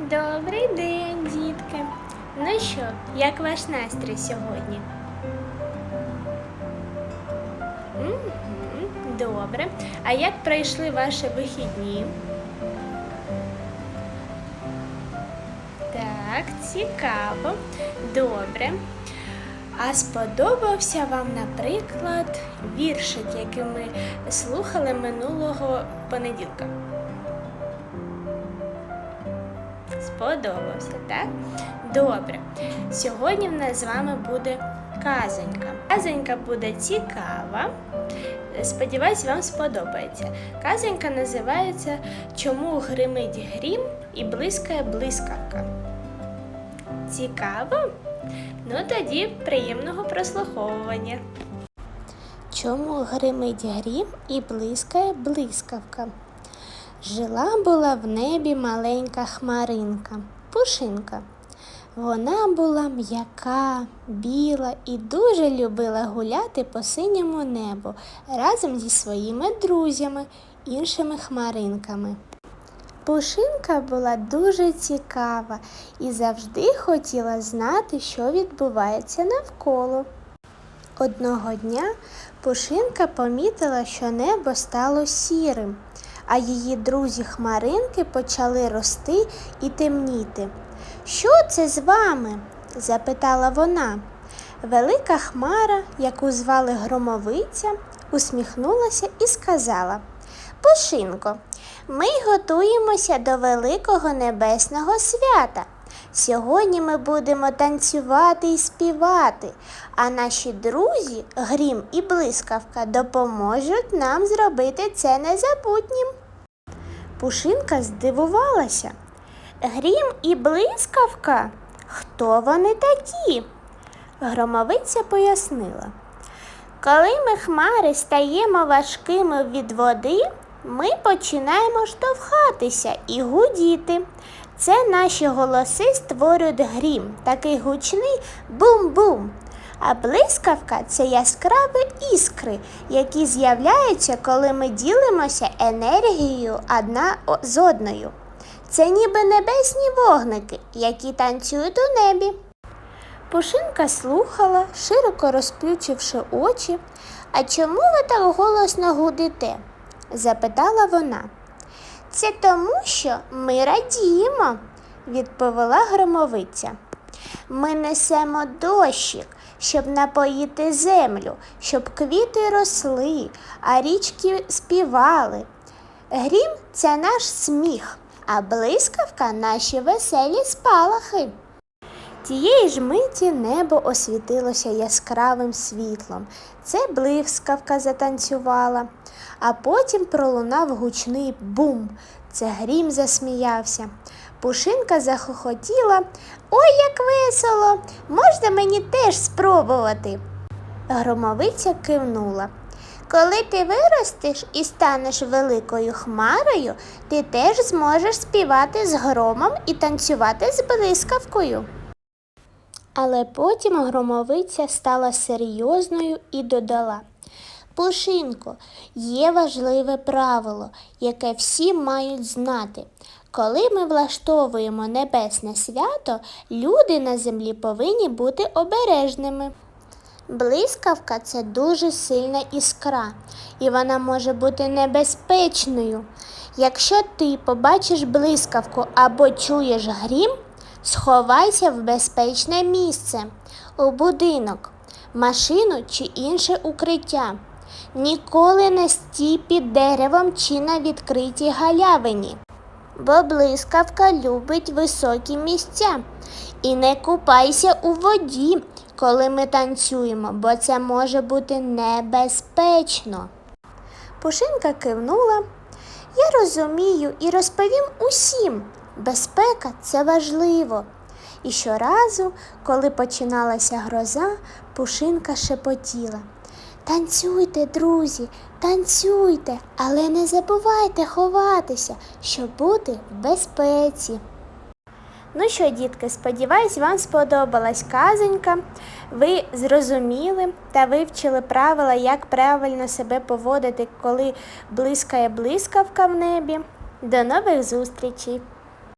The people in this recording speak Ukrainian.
Добрий день, дітки. Ну що, як ваш настрій сьогодні? Добре. А як пройшли ваші вихідні? Так, цікаво. Добре. А сподобався вам, наприклад, віршик, який ми слухали минулого понеділка? Сподобався, так? Добре. Сьогодні в нас з вами буде казонька. Казонька буде цікава. Сподіваюсь, вам сподобається. Казонька називається Чому гримить грім і блискає блискавка. Цікаво? Ну тоді приємного прослуховування. Чому гримить грім і блискає блискавка? Жила була в небі маленька хмаринка, пушинка. Вона була м'яка, біла і дуже любила гуляти по синьому небу разом зі своїми друзями, іншими хмаринками. Пушинка була дуже цікава і завжди хотіла знати, що відбувається навколо. Одного дня Пушинка помітила, що небо стало сірим, а її друзі хмаринки почали рости і темніти. Що це з вами? запитала вона. Велика хмара, яку звали Громовиця, усміхнулася і сказала Пушинко, ми готуємося до великого небесного свята. Сьогодні ми будемо танцювати і співати, а наші друзі, Грім і Блискавка, допоможуть нам зробити це незабутнім. Пушинка здивувалася. Грім і блискавка? Хто вони такі? Громовиця пояснила. Коли ми хмари стаємо важкими від води, ми починаємо штовхатися і гудіти. Це наші голоси створюють грім, такий гучний бум-бум. А блискавка це яскраві іскри, які з'являються, коли ми ділимося енергією одна з одною. Це ніби небесні вогники, які танцюють у небі. Пушинка слухала, широко розплющивши очі. А чому ви так голосно гудите? запитала вона. Це тому, що ми радіємо, відповіла громовиця. Ми несемо дощик, щоб напоїти землю, щоб квіти росли, а річки співали. Грім це наш сміх, а блискавка наші веселі спалахи. Тієї ж миті небо освітилося яскравим світлом. Це блискавка затанцювала, а потім пролунав гучний бум. Це грім засміявся. Пушинка захохотіла. Ой, як весело! Можна мені теж спробувати? Громовиця кивнула. Коли ти виростеш і станеш великою хмарою, ти теж зможеш співати з громом і танцювати з блискавкою. Але потім громовиця стала серйозною і додала Пушинко, є важливе правило, яке всі мають знати. Коли ми влаштовуємо небесне свято, люди на землі повинні бути обережними. Блискавка це дуже сильна іскра, і вона може бути небезпечною. Якщо ти побачиш блискавку або чуєш грім, сховайся в безпечне місце, у будинок, машину чи інше укриття. Ніколи не стій під деревом чи на відкритій галявині, бо блискавка любить високі місця. І не купайся у воді, коли ми танцюємо, бо це може бути небезпечно. Пушинка кивнула. Я розумію і розповім усім. Безпека це важливо. І щоразу, коли починалася гроза, Пушинка шепотіла. Танцюйте, друзі, танцюйте, але не забувайте ховатися, щоб бути в безпеці. Ну що, дітки, сподіваюсь, вам сподобалась казонька. Ви зрозуміли та вивчили правила, як правильно себе поводити, коли блискає блискавка в небі. До нових зустрічей!